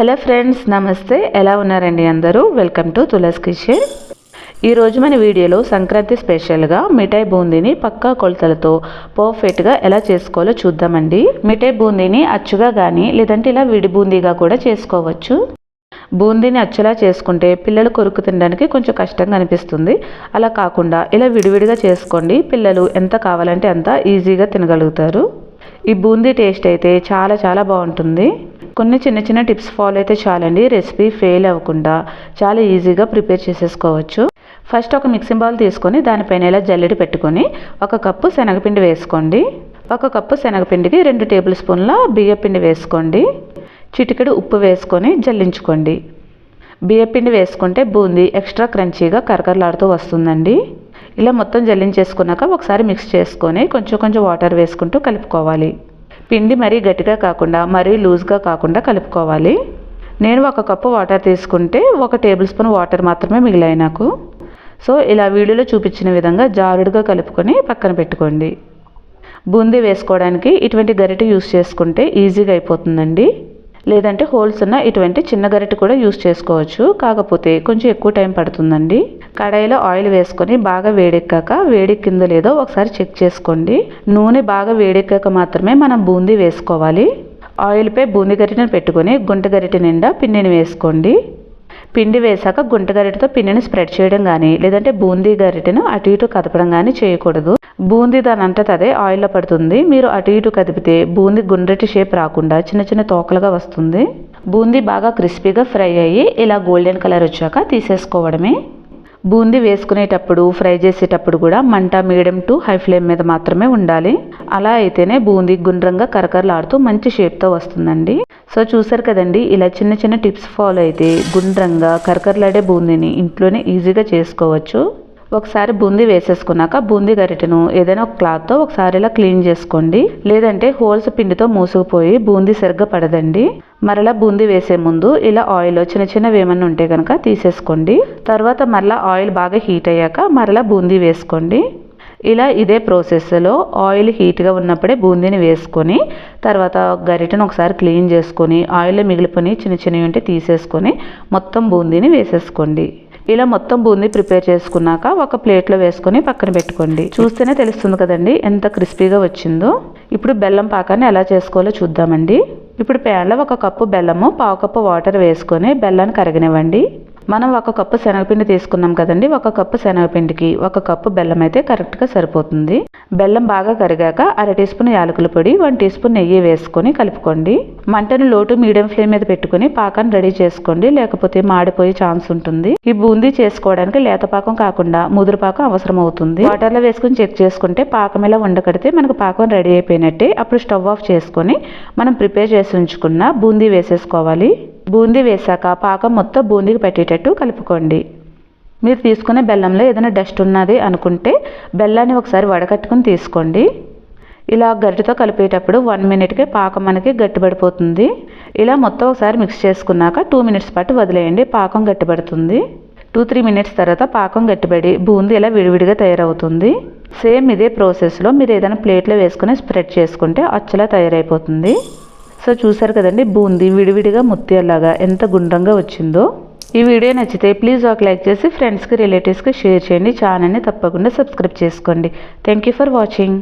Hello friends నమస్తే. ఎలా ఉన్నారండి అందరూ? Welcome to Tulas Kishan. ఈరోజు మన వీడియోలో సంక్రాంతి స్పెషల్గా మిఠాయి బూందీని పక్కా కొలతలతో పర్ఫెక్ట్గా ఎలా చేసుకోవాలో చూద్దామండి. మిఠాయి బూందీని అచ్చుగా కానీ లేదంటే ఇలా విడి బూందీగా కూడా చేసుకోవచ్చు. బూందీని అచ్చులా చేసుకుంటే పిల్లలు కొరుకు తినడానికి కొంచెం కష్టంగా అనిపిస్తుంది. అలా కాకుండా ఇలా విడివిడిగా చేసుకోండి. పిల్లలు ఎంత కావాలంటే అంత ఈజీగా తినగలుగుతారు. ఈ బూందీ టేస్ట్ అయితే చాలా చాలా బాగుంటుంది. కొన్ని చిన్న చిన్న టిప్స్ ఫాలో అయితే చాలండి. రెసిపీ ఫెయిల్ అవ్వకుండా చాలా ఈజీగా ప్రిపేర్ చేసేసుకోవచ్చు. ఫస్ట్ ఒక మిక్సింగ్ బౌల్ తీసుకొని దానిపైన ఇలా జల్లెడి పెట్టుకొని ఒక కప్పు శనగపిండి వేసుకోండి. ఒక కప్పు శనగపిండికి రెండు టేబుల్ స్పూన్ల బియ్యపిండి వేసుకోండి. చిటికెడు ఉప్పు వేసుకొని జల్లించుకోండి. బియ్యపిండి వేసుకుంటే బూందీ ఎక్స్ట్రా క్రంచీగా కరకరలాడుతూ వస్తుందండి. ఇలా మొత్తం జల్లించేసుకున్నాక ఒకసారి మిక్స్ చేసుకొని కొంచెం కొంచెం వాటర్ వేసుకుంటూ కలుపుకోవాలి. పిండి మరీ గట్టిగా కాకుండా మరీ లూజ్గా కాకుండా కలుపుకోవాలి. నేను ఒక కప్పు వాటర్ తీసుకుంటే ఒక టేబుల్ స్పూన్ వాటర్ మాత్రమే మిగిలాయి నాకు. సో ఇలా వీడియోలో చూపించిన విధంగా జారుడుగా కలుపుకొని పక్కన పెట్టుకోండి. బూందీ వేసుకోవడానికి ఇటువంటి గరిటె యూస్ చేసుకుంటే ఈజీగా అయిపోతుందండి. లేదంటే హోల్స్ ఉన్న ఇటువంటి చిన్న గరిటె కూడా యూస్ చేసుకోవచ్చు. కాకపోతే కొంచెం ఎక్కువ టైం పడుతుందండి. కడాయిలో ఆయిల్ వేసుకొని బాగా వేడెక్కాక వేడెక్కిందో లేదో ఒకసారి చెక్ చేసుకోండి. నూనె బాగా వేడెక్కాక మాత్రమే మనం బూందీ వేసుకోవాలి. ఆయిల్పై బూందీ గరిటెను పెట్టుకొని గుంట గరిటె నిండా పిండిని వేసుకోండి. పిండి వేసాక గుంట గరిటెతో పిండిని స్ప్రెడ్ చేయడం కానీ లేదంటే బూందీ గరిటెను అటు ఇటు కదపడం కానీ చేయకూడదు. బూందీ దాని అంతటా అదే ఆయిల్లో పడుతుంది. మీరు అటు ఇటు కదిపితే బూందీ గుండ్రటి షేప్ రాకుండా చిన్న చిన్న తోకలుగా వస్తుంది. బూందీ బాగా క్రిస్పీగా ఫ్రై అయ్యి ఇలా గోల్డెన్ కలర్ వచ్చాక తీసేసుకోవడమే. బూందీ వేసుకునేటప్పుడు ఫ్రై చేసేటప్పుడు కూడా మంట మీడియం టు హై ఫ్లేమ్ మీద మాత్రమే ఉండాలి. అలా అయితేనే బూందీ గుండ్రంగా కరకరలాడుతూ మంచి షేప్తో వస్తుందండి. సో చూసారు కదండి ఇలా చిన్న చిన్న టిప్స్ ఫాలో అయితే గుండ్రంగా కరకరలాడే బూందీని ఇంట్లోనే ఈజీగా చేసుకోవచ్చు. ఒకసారి బూందీ వేసేసుకున్నాక బూందీ గరిటెను ఏదైనా ఒక క్లాత్తో ఒకసారి ఇలా క్లీన్ చేసుకోండి. లేదంటే హోల్స్ పిండితో మూసుకుపోయి బూందీ సరిగ్గా పడదండి. మరలా బూందీ వేసే ముందు ఇలా ఆయిల్ చిన్న చిన్నవి ఏమన్నా ఉంటే కనుక తీసేసుకోండి. తర్వాత మరలా ఆయిల్ బాగా హీట్ అయ్యాక మరలా బూందీ వేసుకోండి. ఇలా ఇదే ప్రాసెస్లో ఆయిల్ హీట్గా ఉన్నప్పుడే బూందీని వేసుకొని తర్వాత గరిటను ఒకసారి క్లీన్ చేసుకొని ఆయిల్లో మిగిలిపోయి చిన్న చిన్నవి ఉంటే తీసేసుకొని మొత్తం బూందీని వేసేసుకోండి. ఇలా మొత్తం బూందీ ప్రిపేర్ చేసుకున్నాక ఒక ప్లేట్లో వేసుకొని పక్కన పెట్టుకోండి. చూస్తేనే తెలుస్తుంది కదండి ఎంత క్రిస్పీగా వచ్చిందో. ఇప్పుడు బెల్లం పాకాన్ని ఎలా చేసుకోవాలో చూద్దామండి. ఇప్పుడు ప్యాన్లో ఒక కప్పు బెల్లము పావు కప్పు వాటర్ వేసుకొని బెల్లాన్ని కరగనివ్వండి. మనం ఒక కప్పు శనగపిండి తీసుకున్నాం కదండి. ఒక కప్పు శనగపిండికి ఒక కప్పు బెల్లం అయితే కరెక్ట్గా సరిపోతుంది. బెల్లం బాగా కరిగాక అర టీ స్పూన్ యాలకుల పొడి వన్ టీ స్పూన్ నెయ్యి వేసుకొని కలుపుకోండి. మంటను లోటు మీడియం ఫ్లేమ్ మీద పెట్టుకుని పాకాన్ని రెడీ చేసుకోండి. లేకపోతే మాడిపోయే ఛాన్స్ ఉంటుంది. ఈ బూందీ చేసుకోవడానికి లేత పాకం కాకుండా ముదురు పాకం అవసరం అవుతుంది వాటర్లో వేసుకుని చెక్ చేసుకుంటే పాకం ఇలా ఉండకడితే మనకు పాకం రెడీ అయిపోయినట్టే. అప్పుడు స్టవ్ ఆఫ్ చేసుకొని మనం ప్రిపేర్ చేసి ఉంచుకున్న బూందీ వేసేసుకోవాలి. బూందీ వేసాక పాకం మొత్తం బూందీకి పెట్టేటట్టు కలుపుకోండి. మీరు తీసుకునే బెల్లంలో ఏదైనా డస్ట్ ఉన్నది అనుకుంటే బెల్లాన్ని ఒకసారి వడకట్టుకుని తీసుకోండి. ఇలా గరిటతో కలిపేటప్పుడు వన్ మినిట్కి పాకం మనకి గట్టిపడిపోతుంది. ఇలా మొత్తం ఒకసారి మిక్స్ చేసుకున్నాక టూ మినిట్స్ పాటు వదిలేయండి పాకం గట్టిపడుతుంది. టూ త్రీ మినిట్స్ తర్వాత పాకం గట్టిపడి బూందీ ఇలా విడివిడిగా తయారవుతుంది. సేమ్ ఇదే ప్రాసెస్లో మీరు ఏదైనా ప్లేట్లో వేసుకుని స్ప్రెడ్ చేసుకుంటే అచ్చలా తయారైపోతుంది. సో చూసారు కదండి బూంది విడివిడిగా ముత్యాలాగా ఎంత గుండ్రంగా వచ్చిందో. ఈ వీడియో నచ్చితే ప్లీజ్ ఒక లైక్ చేసి ఫ్రెండ్స్కి రిలేటివ్స్కి షేర్ చేయండి ఛానల్ని తప్పకుండా సబ్స్క్రైబ్ చేసుకోండి. Thank you for watching